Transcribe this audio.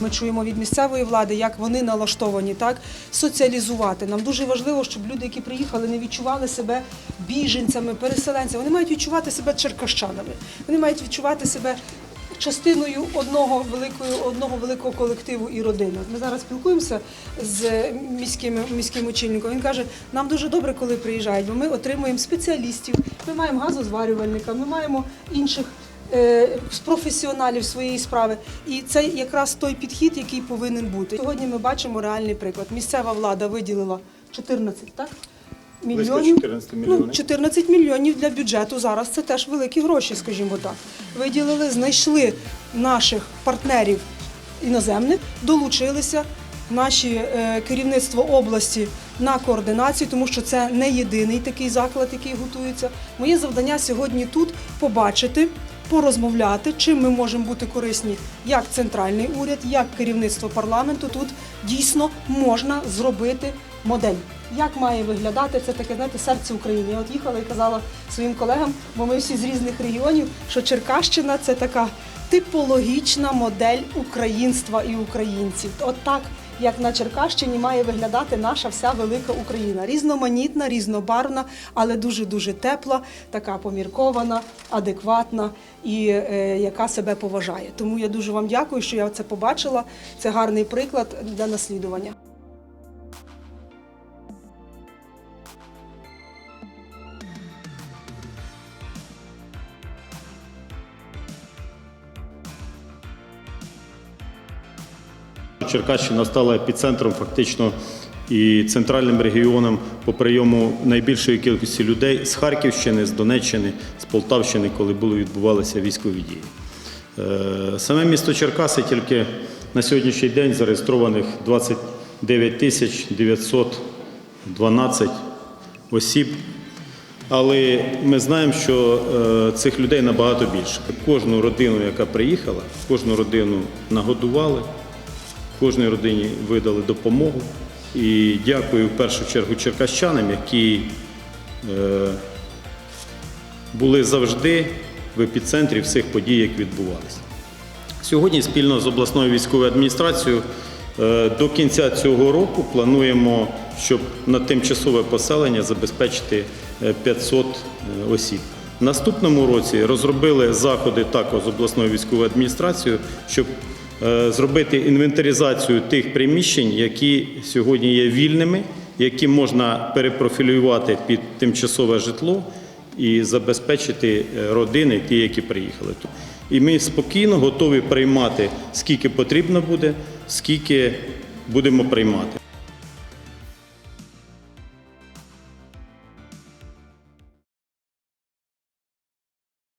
Ми чуємо від місцевої влади, як вони налаштовані так соціалізувати. Нам дуже важливо, щоб люди, які приїхали, не відчували себе біженцями, переселенцями. Вони мають відчувати себе черкащанами. Вони мають відчувати себе частиною одного великого, одного великого колективу і родини. Ми зараз спілкуємося з міським, міським очільником. Він каже, нам дуже добре, коли приїжджають, бо ми отримуємо спеціалістів, ми маємо газозварювальника, ми маємо інших. Е, з професіоналів своєї справи, і це якраз той підхід, який повинен бути. Сьогодні ми бачимо реальний приклад. Місцева влада виділила 14, так? Мільйонів. 14 мільйонів. Ну, 14 мільйонів для бюджету зараз це теж великі гроші, скажімо так. Виділили, знайшли наших партнерів іноземних, долучилися наші е, керівництво області на координацію, тому що це не єдиний такий заклад, який готується. Моє завдання сьогодні тут побачити. Порозмовляти, чим ми можемо бути корисні як центральний уряд, як керівництво парламенту. Тут дійсно можна зробити модель. Як має виглядати це таке, знаєте, серце України? Я от їхала і казала своїм колегам, бо ми всі з різних регіонів, що Черкащина це така типологічна модель українства і українців. От так, як на Черкащині має виглядати наша вся велика Україна. Різноманітна, різнобарвна, але дуже дуже тепла, така поміркована, адекватна і е, яка себе поважає. Тому я дуже вам дякую, що я це побачила. Це гарний приклад для наслідування. Черкащина стала епіцентром фактично і центральним регіоном по прийому найбільшої кількості людей з Харківщини, з Донеччини, з Полтавщини, коли були відбувалися військові дії. Е, Саме місто Черкаси тільки на сьогоднішній день зареєстрованих 29 тисяч 912 осіб. Але ми знаємо, що е, цих людей набагато більше. Кожну родину, яка приїхала, кожну родину нагодували, кожній родині видали допомогу. І дякую в першу чергу черкащанам, які е, були завжди в епіцентрі всіх подій, які відбувалися. Сьогодні спільно з обласною військовою адміністрацією е, до кінця цього року плануємо, щоб на тимчасове поселення забезпечити е, 500 е, осіб. Наступному році розробили заходи також з обласною військовою адміністрацією, щоб зробити інвентаризацію тих приміщень, які сьогодні є вільними, які можна перепрофілювати під тимчасове житло і забезпечити е, родини, ті, які приїхали. тут. І ми спокійно готові приймати, скільки потрібно буде, скільки будемо приймати.